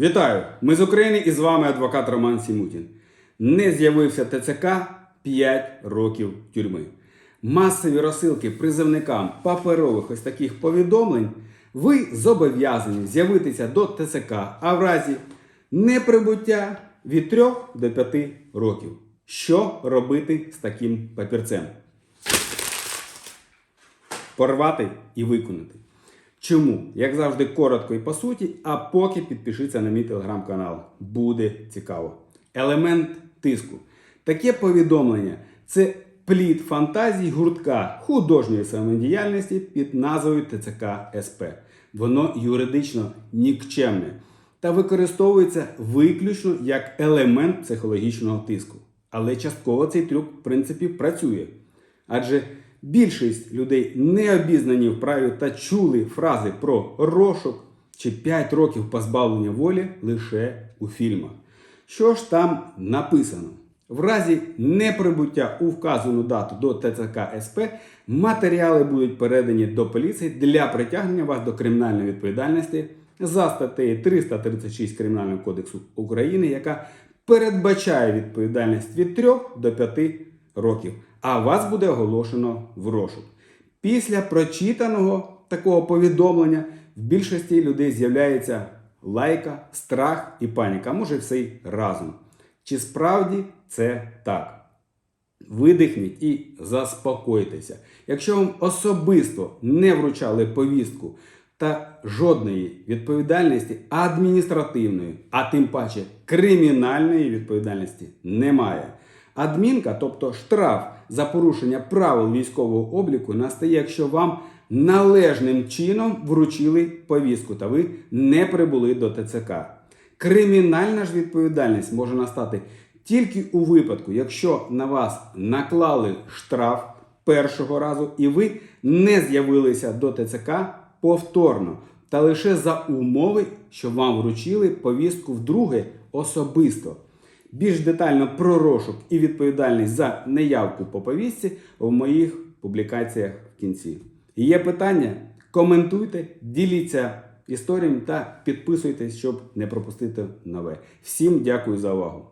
Вітаю! Ми з України і з вами адвокат Роман Сімутін. Не з'явився ТЦК 5 років тюрми. Масові розсилки призовникам паперових ось таких повідомлень ви зобов'язані з'явитися до ТЦК, а в разі неприбуття від 3 до 5 років. Що робити з таким папірцем? порвати і виконати. Чому? Як завжди, коротко і по суті, а поки підпишіться на мій телеграм-канал. Буде цікаво. Елемент тиску. Таке повідомлення це плід фантазій гуртка художньої самодіяльності під назвою ТЦК СП. Воно юридично нікчемне та використовується виключно як елемент психологічного тиску. Але частково цей трюк, в принципі, працює. Адже більшість людей не обізнані в праві та чули фрази про розшук чи 5 років позбавлення волі лише у фільмах. Що ж там написано? В разі неприбуття у вказану дату до ТЦК СП матеріали будуть передані до поліції для притягнення вас до кримінальної відповідальності за статтею 336 Кримінального кодексу України, яка передбачає відповідальність від 3 до 5 років, а вас буде оголошено в розшук. Після прочитаного такого повідомлення в більшості людей з'являється лайка, страх і паніка, а може все й разом. Чи справді це так? Видихніть і заспокойтеся. Якщо вам особисто не вручали повістку та жодної відповідальності адміністративної, а тим паче кримінальної відповідальності немає. Адмінка, тобто штраф за порушення правил військового обліку, настає, якщо вам належним чином вручили повістку та ви не прибули до ТЦК. Кримінальна ж відповідальність може настати тільки у випадку, якщо на вас наклали штраф першого разу і ви не з'явилися до ТЦК повторно, та лише за умови, що вам вручили повістку вдруге особисто. Більш детально про розшук і відповідальність за неявку по повістці в моїх публікаціях в кінці. Є питання? Коментуйте, діліться історіями та підписуйтесь, щоб не пропустити нове. Всім дякую за увагу.